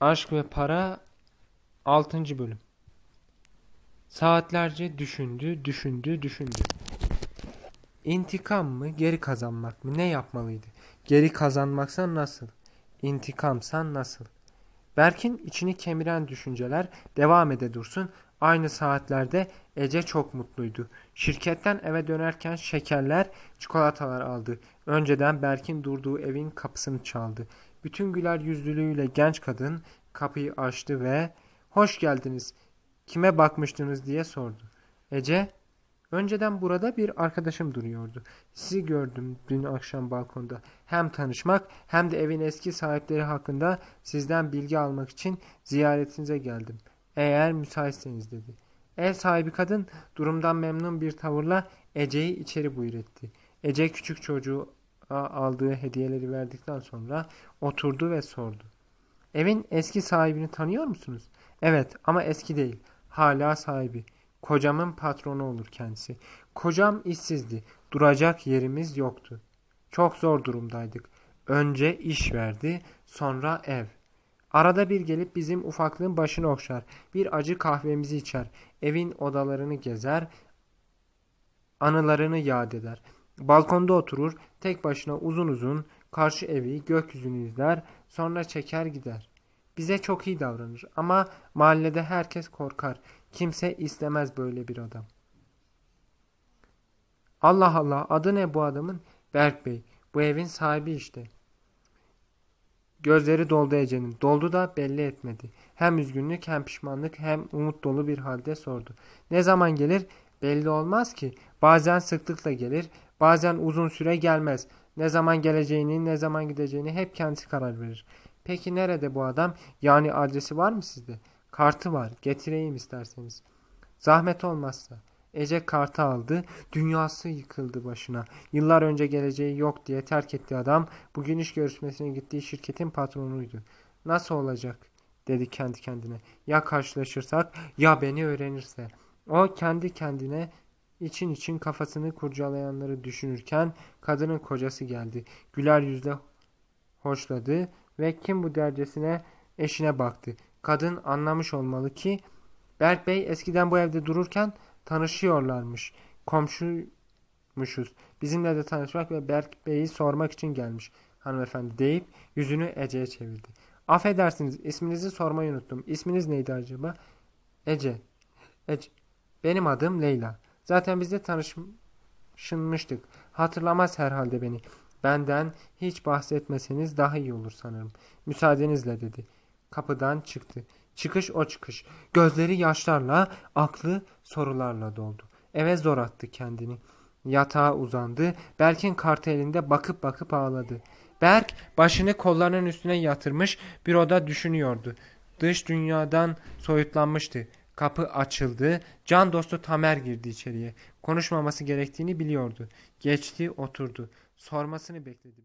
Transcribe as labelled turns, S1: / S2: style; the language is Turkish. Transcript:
S1: Aşk ve Para 6. Bölüm Saatlerce düşündü, düşündü, düşündü. İntikam mı, geri kazanmak mı? Ne yapmalıydı? Geri kazanmaksa nasıl? İntikamsa nasıl? Berk'in içini kemiren düşünceler devam ede dursun. Aynı saatlerde Ece çok mutluydu. Şirketten eve dönerken şekerler, çikolatalar aldı. Önceden Berk'in durduğu evin kapısını çaldı. Bütün güler yüzlülüğüyle genç kadın kapıyı açtı ve ''Hoş geldiniz, kime bakmıştınız?'' diye sordu. Ece, ''Önceden burada bir arkadaşım duruyordu. Sizi gördüm dün akşam balkonda. Hem tanışmak hem de evin eski sahipleri hakkında sizden bilgi almak için ziyaretinize geldim. Eğer müsaitseniz.'' dedi. Ev sahibi kadın durumdan memnun bir tavırla Ece'yi içeri buyur etti. Ece küçük çocuğu aldığı hediyeleri verdikten sonra oturdu ve sordu. Evin eski sahibini tanıyor musunuz? Evet ama eski değil. Hala sahibi. Kocamın patronu olur kendisi. Kocam işsizdi. Duracak yerimiz yoktu. Çok zor durumdaydık. Önce iş verdi, sonra ev. Arada bir gelip bizim ufaklığın başını okşar. Bir acı kahvemizi içer. Evin odalarını gezer. Anılarını yad eder. Balkonda oturur, tek başına uzun uzun karşı evi, gökyüzünü izler, sonra çeker gider. Bize çok iyi davranır ama mahallede herkes korkar. Kimse istemez böyle bir adam. Allah Allah adı ne bu adamın? Berk Bey. Bu evin sahibi işte. Gözleri doldu Ece'nin. Doldu da belli etmedi. Hem üzgünlük hem pişmanlık hem umut dolu bir halde sordu. Ne zaman gelir? Belli olmaz ki. Bazen sıklıkla gelir, bazen uzun süre gelmez. Ne zaman geleceğini, ne zaman gideceğini hep kendisi karar verir. Peki nerede bu adam? Yani adresi var mı sizde? Kartı var. Getireyim isterseniz. Zahmet olmazsa. Ece kartı aldı. Dünyası yıkıldı başına. Yıllar önce geleceği yok diye terk ettiği adam bugün iş görüşmesine gittiği şirketin patronuydu. Nasıl olacak? dedi kendi kendine. Ya karşılaşırsak ya beni öğrenirse. O kendi kendine için için kafasını kurcalayanları düşünürken kadının kocası geldi. Güler yüzle hoşladı ve kim bu dercesine eşine baktı. Kadın anlamış olmalı ki Berk Bey eskiden bu evde dururken tanışıyorlarmış. Komşuymuşuz. Bizimle de tanışmak ve Berk Bey'i sormak için gelmiş hanımefendi deyip yüzünü Ece'ye çevirdi. Affedersiniz isminizi sormayı unuttum. İsminiz neydi acaba? Ece. Ece. Benim adım Leyla. Zaten biz de tanışmıştık. Hatırlamaz herhalde beni. Benden hiç bahsetmeseniz daha iyi olur sanırım. Müsaadenizle dedi. Kapıdan çıktı. Çıkış o çıkış. Gözleri yaşlarla, aklı sorularla doldu. Eve zor attı kendini. Yatağa uzandı. Berk'in kartı elinde bakıp bakıp ağladı. Berk başını kollarının üstüne yatırmış bir oda düşünüyordu. Dış dünyadan soyutlanmıştı. Kapı açıldı. Can dostu Tamer girdi içeriye. Konuşmaması gerektiğini biliyordu. Geçti oturdu. Sormasını bekledi.